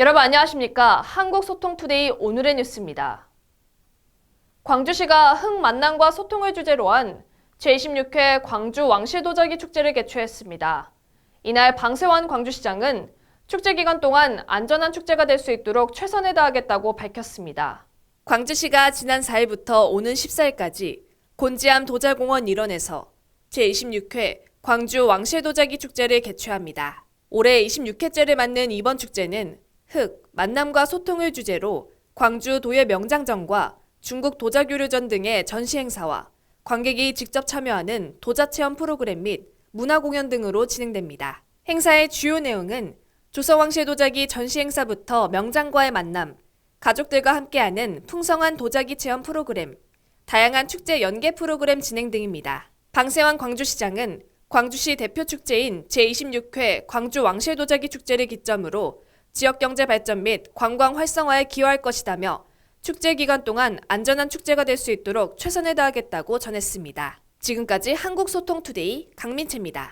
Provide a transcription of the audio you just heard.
여러분 안녕하십니까? 한국소통투데이 오늘의 뉴스입니다. 광주시가 흑 만남과 소통을 주제로 한 제26회 광주 왕실도자기 축제를 개최했습니다. 이날 방세환 광주시장은 축제 기간 동안 안전한 축제가 될 수 있도록 최선을 다하겠다고 밝혔습니다. 광주시가 지난 4일부터 오는 14일까지 곤지암 도자공원 일원에서 제26회 광주 왕실도자기 축제를 개최합니다. 올해 26회째를 맞는 이번 축제는 흑, 만남과 소통을 주제로 광주 도예 명장전과 중국 도자교류전 등의 전시 행사와 관객이 직접 참여하는 도자 체험 프로그램 및 문화 공연 등으로 진행됩니다. 행사의 주요 내용은 조서왕실 도자기 전시 행사부터 명장과의 만남, 가족들과 함께하는 풍성한 도자기 체험 프로그램, 다양한 축제 연계 프로그램 진행 등입니다. 방세환 광주시장은 광주시 대표 축제인 제26회 광주 왕실 도자기 축제를 기점으로 지역 경제 발전 및 관광 활성화에 기여할 것이다며 축제 기간 동안 안전한 축제가 될 수 있도록 최선을 다하겠다고 전했습니다. 지금까지 한국소통투데이 강민채입니다.